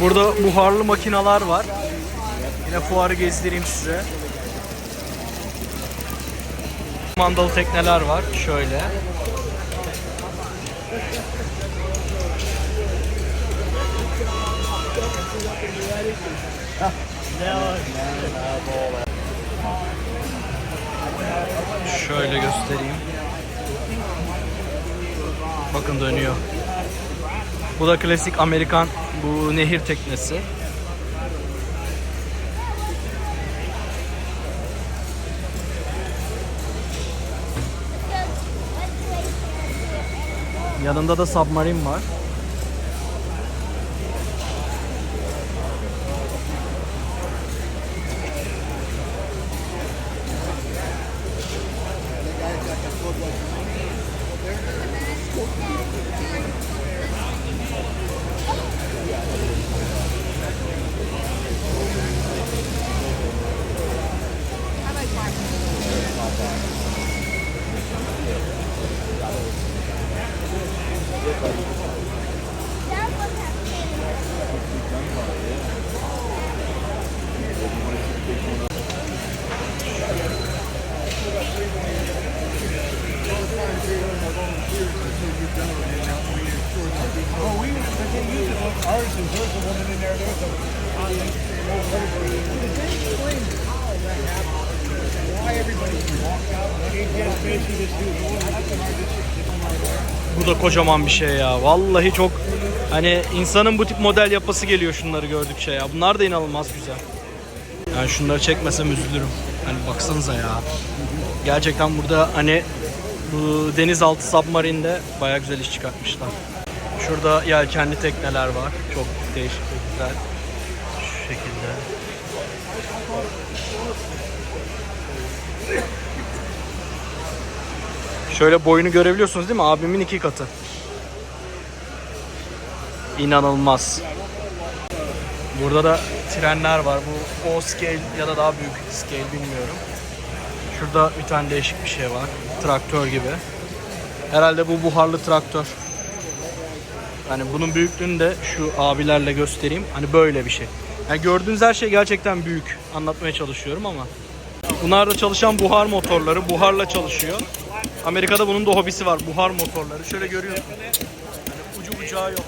Burada buharlı makineler var. Yine fuarı gezdireyim size. Mandalı tekneler var. Şöyle. Şöyle göstereyim. Bakın dönüyor. Bu da klasik Amerikan bu nehir teknesi. Yanında da submarine var. Bu da kocaman bir şey ya. Vallahi çok hani insanın bu tip model yapası geliyor şunları gördükçe ya. Bunlar da inanılmaz güzel. Yani şunları çekmesem üzülürüm. Hani baksanıza ya. Gerçekten burada hani bu denizaltı submarinde baya güzel iş çıkartmışlar. Şurada yelkenli tekneler var. Çok değişik ve güzel. Şu şekilde. Şöyle boyunu görebiliyorsunuz değil mi? Abimin iki katı. İnanılmaz. Burada da trenler var. Bu o scale ya da daha büyük scale bilmiyorum. Şurada bir tane değişik bir şey var. Traktör gibi. Herhalde bu buharlı traktör. Hani bunun büyüklüğünü de şu abilerle göstereyim. Hani böyle bir şey. Yani gördüğünüz her şey gerçekten büyük. Anlatmaya çalışıyorum ama. Bunlar da çalışan buhar motorları. Buharla çalışıyor. Amerika'da bunun da hobisi var. Buhar motorları. Şöyle görüyorsunuz. Hani ucu bucağı yok.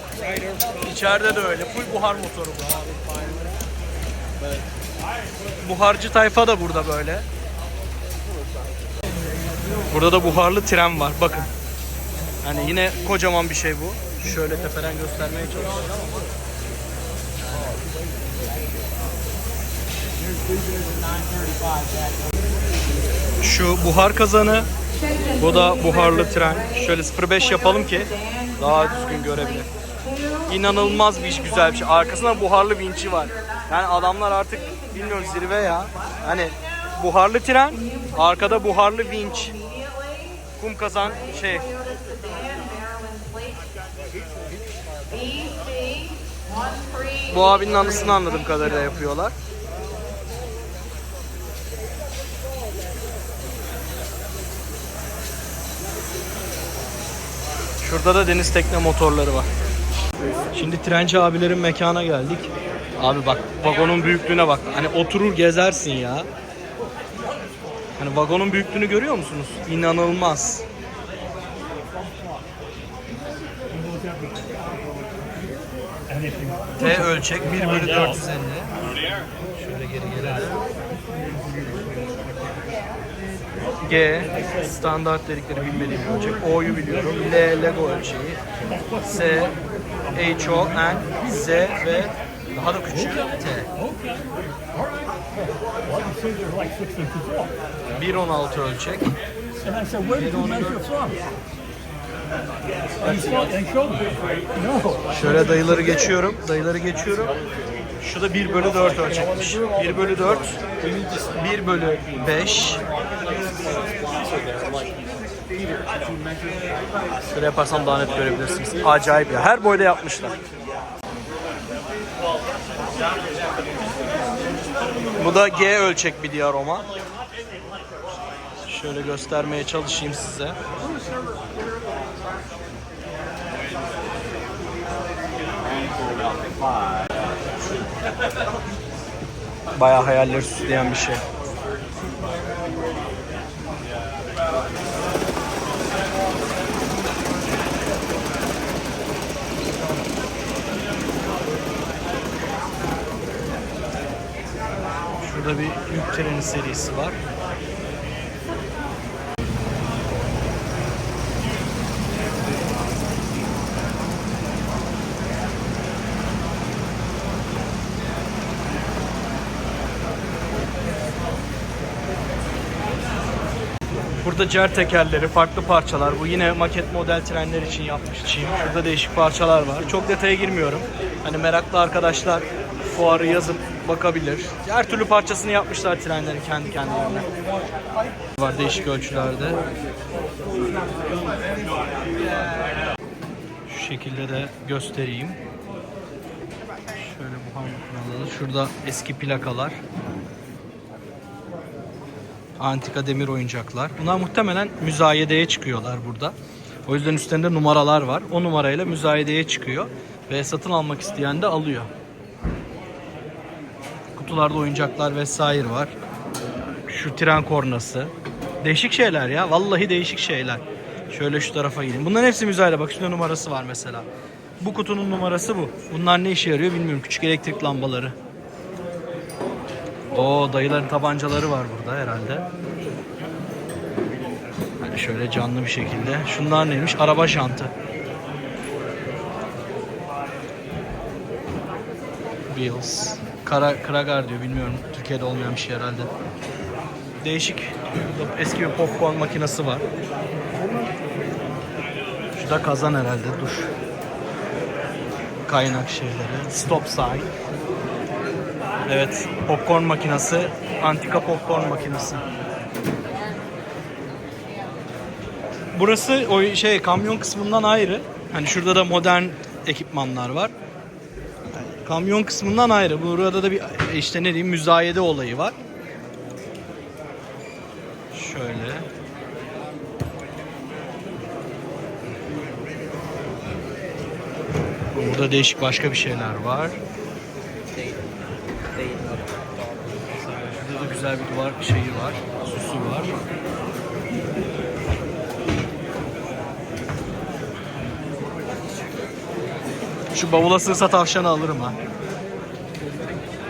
İçeride de öyle. Full buhar motoru bu. Buharcı tayfa da burada böyle. Burada da buharlı tren var. Bakın. Hani yine kocaman bir şey bu. Şöyle tepeden göstermeye çalışacağım. Şu buhar kazanı. Bu da buharlı tren. Şöyle 05 yapalım ki daha düzgün görebilir. İnanılmaz bir iş, güzel bir şey. Arkasında buharlı vinçi var. Yani adamlar artık bilmiyorum zirve ya. Hani buharlı tren, arkada buharlı vinç. Kum kazan şey. Bu abinin anısını anladığım kadarıyla yapıyorlar. Şurada da deniz tekne motorları var. Şimdi trenci abilerin mekana geldik. Abi bak vagonun büyüklüğüne bak. Hani oturur gezersin ya. Hani vagonun büyüklüğünü görüyor musunuz? İnanılmaz. T ölçek 1 bölü 450. Şöyle geri gelelim. G standart dedikleri bilmediğim ölçek. O'yu biliyorum. L Lego ölçeği. S H O N Z ve daha da küçük T. 1.16 ölçek. And I said, where did you measure from? And he saw- and showed me. No. Şöyle dayıları geçiyorum. Dayıları geçiyorum. Şu da 1 bölü 4 ölçekmiş. 1 bölü 4, 1 bölü 5. Şöyle yaparsam daha net görebilirsiniz. Acayip ya. Her boyda yapmışlar. Bu da G ölçek bir diaroma. Şöyle göstermeye çalışayım size. Bayağı hayalleri süsleyen bir şey. Şurada bir yük treni serisi var. Burada cer tekerleri, farklı parçalar. Bu yine maket model trenler için yapmış Çin. Şurada değişik parçalar var. Çok detaya girmiyorum. Hani meraklı arkadaşlar fuarı yazıp bakabilir. Her türlü parçasını yapmışlar trenlerin kendi kendilerine. Var değişik ölçülerde. Şu şekilde de göstereyim. Şöyle makineleri. Şurada eski plakalar. Antika demir oyuncaklar. Bunlar muhtemelen müzayedeye çıkıyorlar burada. O yüzden üstlerinde numaralar var. O numarayla müzayedeye çıkıyor. Ve satın almak isteyen de alıyor. Kutularda oyuncaklar vesaire var. Şu tren kornası. Değişik şeyler ya. Vallahi değişik şeyler. Şöyle şu tarafa gideyim. Bunların hepsi müzayede. Bak üstünde numarası var mesela. Bu kutunun numarası bu. Bunlar ne işe yarıyor bilmiyorum. Küçük elektrik lambaları. O dayıların tabancaları var burada herhalde. Hani şöyle canlı bir şekilde. Şunlar neymiş? Araba jantı. Wheels. Kara, Kragar diyor bilmiyorum. Türkiye'de olmayan bir şey herhalde. Değişik. Eski bir popcorn makinesi var. Şu da kazan herhalde. Dur. Kaynak şeyleri. Stop sign. Evet, popcorn makinesi, antika popcorn makinesi. Burası o şey kamyon kısmından ayrı. Hani şurada da modern ekipmanlar var. Kamyon kısmından ayrı. Burada da bir işte ne diyeyim müzayede olayı var. Şöyle. Burada değişik başka bir şeyler var. Şurada da güzel bir duvar şeyi var. Süsü var. Şu bavula sığsa tavşanı alırım ha.